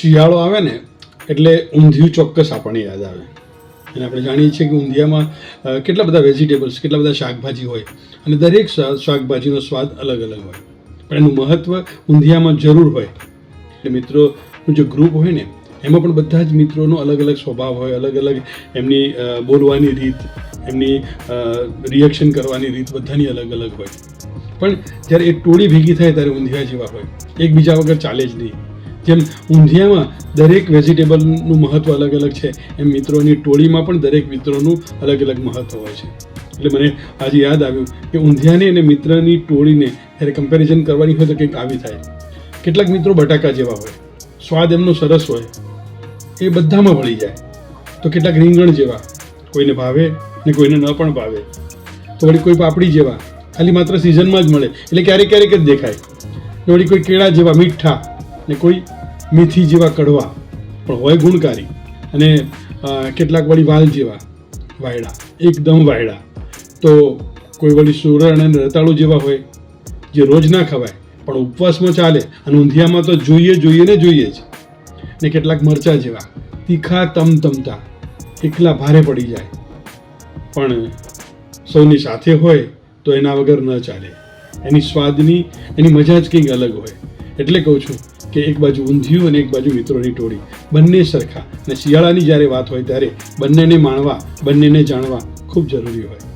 શિયાળો આવે ને, એટલે ઊંધિયું ચોક્કસ આપણને યાદ આવે. અને આપણે જાણીએ છીએ કે ઊંધિયામાં કેટલા બધા વેજીટેબલ્સ કેટલા બધા શાકભાજી હોય. અને દરેક શાકભાજીનો સ્વાદ અલગ અલગ હોય. પણ એનું મહત્ત્વ ઊંધિયામાં જરૂર હોય. એટલે મિત્રોનું જે ગ્રુપ હોય ને, એમાં પણ બધા જ મિત્રોનો અલગ અલગ સ્વભાવ હોય, અલગ અલગ એમની બોલવાની રીત, એમની રિએક્શન કરવાની રીત બધાની અલગ અલગ હોય. પણ જ્યારે એ ટોળી ભેગી થાય ત્યારે ઊંધિયા જેવા હોય. એકબીજા વગર ચાલે જ નહીં. જેમ ઊંધિયામાં દરેક વેજીટેબલનું મહત્ત્વ અલગ અલગ છે, એમ મિત્રોની ટોળીમાં પણ દરેક મિત્રોનું અલગ અલગ મહત્ત્વ હોય છે. એટલે મને આજે યાદ આવ્યું કે ઊંધિયાને અને મિત્રની ટોળીને જ્યારે કમ્પેરિઝન કરવાની હોય તો કંઈક આવી થાય. કેટલાક મિત્રો બટાકા જેવા હોય, સ્વાદ એમનો સરસ હોય, એ બધામાં ભળી જાય. તો કેટલાક રીંગણ જેવા, કોઈને ભાવે ને કોઈને ન પણ ભાવે. તો વળી કોઈ પાપડી જેવા, ખાલી માત્ર સિઝનમાં જ મળે. એટલે ક્યારેક ક્યારેક જ દેખાય. વળી કોઈ કેળા જેવા, મીઠા ને કોઈ મેથી જેવા કડવા, પણ હોય ગુણકારી. અને કેટલાક વળી વાલ જેવા, વાયડા, એકદમ વાયડા. તો કોઈ વળી સુરણ અને રતાળુ જેવા હોય, જે રોજ ના ખવાય, પણ ઉપવાસમાં ચાલે અને ઊંધિયામાં તો જોઈએ જોઈએ ને જોઈએ જ. ને કેટલાક મરચા જેવા, તીખા તમતમતા, એકલા ભારે પડી જાય. પણ સૌની સાથે હોય, તો એના વગર ન ચાલે. એની સ્વાદની, એની મજા જ કંઈક અલગ હોય. એટલે કહું છું કે એક બાજુ ઊંધિયું અને એક બાજુ મિત્રોની ટોળી. બંને સરખા. અને શિયાળાની જ્યારે વાત હોય ત્યારે બંનેને માણવા, બંનેને જાણવા ખૂબ જરૂરી હોય.